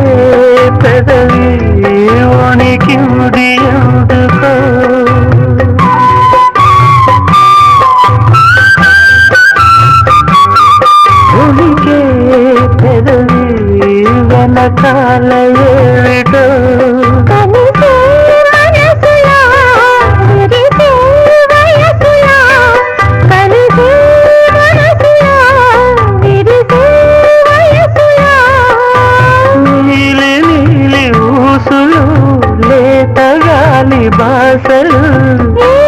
పలికేతది ఉనికి ఉడియందుకో ఉనికే పెదవి వెనకాలయే సరు